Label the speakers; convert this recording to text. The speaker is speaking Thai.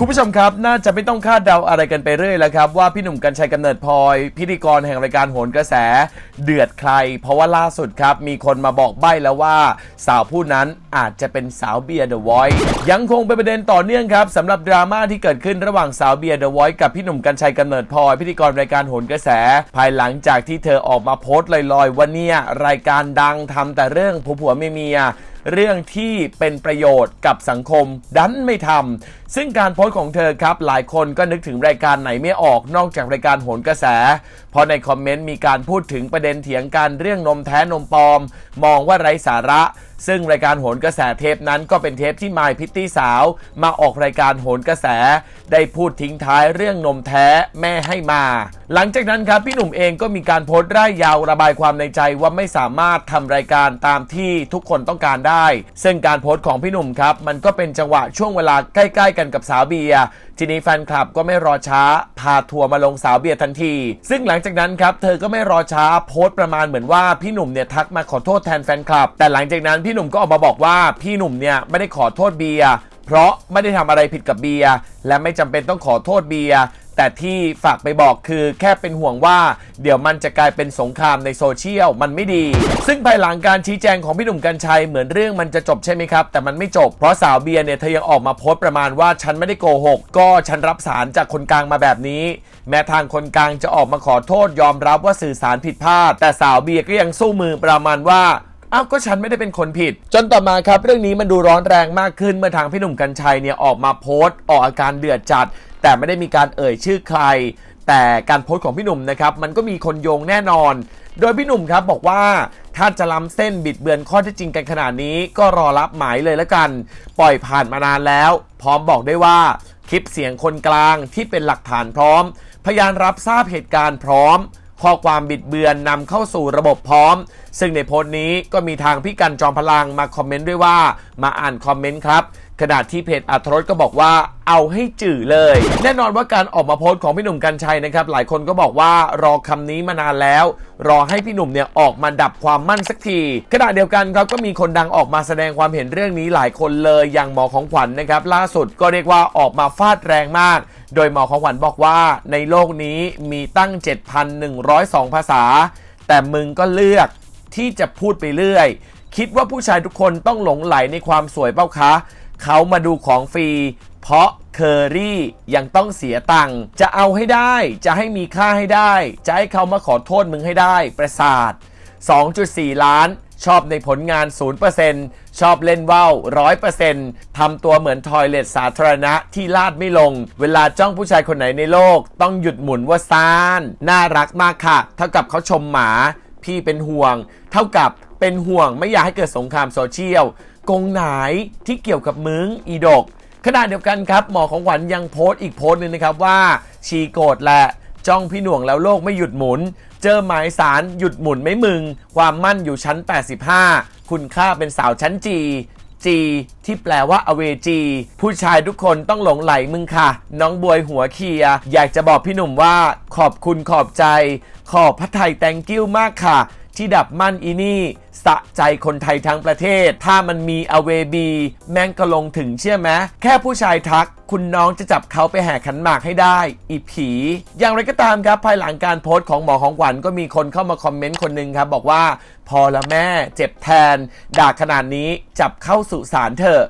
Speaker 1: คุณผู้ชมครับ น่าจะไม่ต้องคาดเดาอะไรกันไปเรื่อยแล้วครับ ว่าพี่หนุ่มกัญชัยกำเนิดพลอย พิธีกรแห่งรายการโหนกระแส เดือดใคร เพราะว่าล่าสุดครับ มีคนมาบอกใบ้แล้วว่า สาวผู้นั้นอาจจะเป็นสาวเบียร์เดอะวท์ยังคงเป็นประเด็นต่อเนื่องครับสำหรับดราม่าที่เกิดขึ้นระหว่างสาวเบียร์เดอะวท์กับพี่หนุ่มกัญชัยกำเนิดพลอย พิธีกรรายการโหนกระแส ภายหลังจากที่เธอออกมาโพสต์ลอยๆว่าเนี่ยรายการดังทำแต่เรื่องผัวผัวเมีย เรื่องที่เป็นประโยชน์กับสังคมดันไม่ทำซึ่งการโพสต์ของเธอครับหลายคนก็นึกถึงรายการไหนไม่ออกนอกจากรายการโหนกระแส เพราะในคอมเมนต์มีการพูดถึงประเด็นเถียงกันเรื่องนมแท้นมปลอม มองว่าไร้สาระ ซึ่งรายการโหนกระแสเทปนั้นก็เป็นเทปที่มายพิตตี้สาว มาออกรายการโหนกระแส ได้พูดทิ้งท้ายเรื่องนมแท้แม่ให้มา หลังจากนั้นครับพี่หนุ่มเองก็มีการโพสต์ร่ายยาวระบายความในใจว่าไม่สามารถทำรายการตามที่ทุกคนต้องการได้ ซึ่งการโพสต์ของพี่หนุ่มครับ มันก็เป็นจังหวะช่วงเวลาใกล้ ๆ กันกับสาวเบียร์ทีนี้แฟนคลับก็ไม่รอช้า พาทัวร์มาลงสาวเบียร์ทันที ซึ่งหลังจากนั้นครับเธอก็ไม่รอช้าโพสต์ประมาณเหมือนว่าพี่หนุ่มเนี่ยทักมาขอโทษแทนแฟนคลับ แต่หลังจากนั้นพี่หนุ่มก็ออกมาบอกว่าพี่หนุ่มเนี่ยไม่ได้ขอโทษเบียร์เพราะไม่ได้ทำอะไรผิดกับเบียร์และไม่จำเป็นต้องขอโทษเบียร์แต่ที่ฝากไปบอกคือแค่เป็นห่วงว่า เดี๋ยวมันจะกลายเป็นสงครามในโซเชียลมันไม่ดี ซึ่งภายหลังการชี้แจงของพี่หนุ่มกัญชัยเหมือนเรื่องมันจะจบใช่ไหมครับ แต่มันไม่จบ เพราะสาวเบียร์เนี่ยเธอยังออกมาโพสต์ประมาณว่าฉันไม่ได้โกหก ก็ฉันรับสารจากคนกลางมาแบบนี้ แม้ทางคนกลางจะออกมาขอโทษยอมรับว่าสื่อสารผิดพลาด แต่สาวเบียร์ก็ยังสู้มือประมาณว่า อ้าวก็ฉันไม่ได้เป็นคนผิด จนต่อมาครับ เรื่องนี้มันดูร้อนแรงมากขึ้นเมื่อทางพี่หนุ่มกัญชัยเนี่ยออกมาโพสต์ ออกอาการเดือดจัด แต่ไม่ได้มีการเอ่ยชื่อใคร แต่การโพสต์ของพี่หนุ่มนะครับมันก็มีคนโยงแน่นอน โดยพี่หนุ่มครับบอกว่าถ้าจะล้ำเส้นบิดเบือนข้อเท็จจริงกันขนาดนี้ ก็รอรับหมายเลยละกัน ปล่อยผ่านมานานแล้ว พร้อมบอกได้ว่า คลิปเสียงคนกลางที่เป็นหลักฐานพร้อม พยานรับทราบเหตุการณ์พร้อม ข้อความบิดเบือนนำเข้าสู่ระบบพร้อม ซึ่งในโพสต์นี้ก็มีทางพี่กันจอมพลังมาคอมเมนต์ด้วยว่า มาอ่านคอมเมนต์ครับขณะที่เพจอัธรสก็บอกว่าเอาให้จื่อเลย แน่นอนว่าการออกมาโพสต์ของพี่หนุ่มกัญชัยนะครับ หลายคนก็บอกว่ารอคำนี้มานานแล้ว รอให้พี่หนุ่มเนี่ยออกมาดับความมั่นสักทีขณะเดียวกันครับก็มีคนดังออกมาแสดงความเห็นเรื่องนี้หลายคนเลยอย่างหมอของขวัญนะครับ ล่าสุดก็เรียกว่าออกมาฟาดแรงมาก โดยหมอของขวัญบอกว่าในโลกนี้มีตั้ง 7,102 ภาษา แต่มึงก็เลือกที่จะพูดไปเรื่อย คิดว่าผู้ชายทุกคนต้องหลงไหลในความสวยเป้าคะ เขามาดูของฟรี เพราะเคอรี่ยังต้องเสียตังค์จะเอาให้ได้จะให้มีค่าให้ได้ จะให้เขามาขอโทษมึงให้ได้ ประสาท 2.4 ล้าน ชอบในผลงาน 0%ชอบเล่นว่าว100%ทำตัวเหมือนทอยเลทสาธารณะที่ลาดไม่ลง เวลาจ้องผู้ชายคนไหนในโลก ต้องหยุดหมุนว่าซาน น่ารักมากค่ะ เท่ากับเขาชมหมา พี่เป็นห่วง เท่ากับเป็นห่วงไม่อยากให้เกิดสงครามโซเชียลกงไหนที่เกี่ยวกับมึงอีดกขณะเดียวกันครับ หมอของขวัญยังโพสต์อีกโพสต์หนึ่งนะครับว่าชีโกรธแหละ จ้องพี่หน่วงแล้วโลกไม่หยุดหมุน เจอหมายสารหยุดหมุนไม่มึง ความมั่นอยู่ชั้น 85 คุณค่าเป็นสาวชั้นจีจีที่แปลว่าอเวจีผู้ชายทุกคนต้องหลงไหลมึงค่ะ น้องบวยหัวเคีย อยากจะบอกพี่หนุ่มว่า ขอบคุณขอบใจ ขอบพระไทยแตงกิ้วมากค่ะ ที่ดับมั่นอีนี่ สะใจคนไทยทั้งประเทศ ถ้ามันมีอเวบีแม่งก็ลงถึงเชื่อไหมแค่ผู้ชายทัก คุณน้องจะจับเขาไปแห่ขันหมากให้ได้ อีผี อย่างไรก็ตามครับ ภายหลังการโพสต์ของหมอของขวัญก็มีคนเข้ามาคอมเมนต์คนหนึ่งครับ บอกว่า พอละแม่เจ็บแทน ด่าขนาดนี้จับเข้าสุสานเถอะ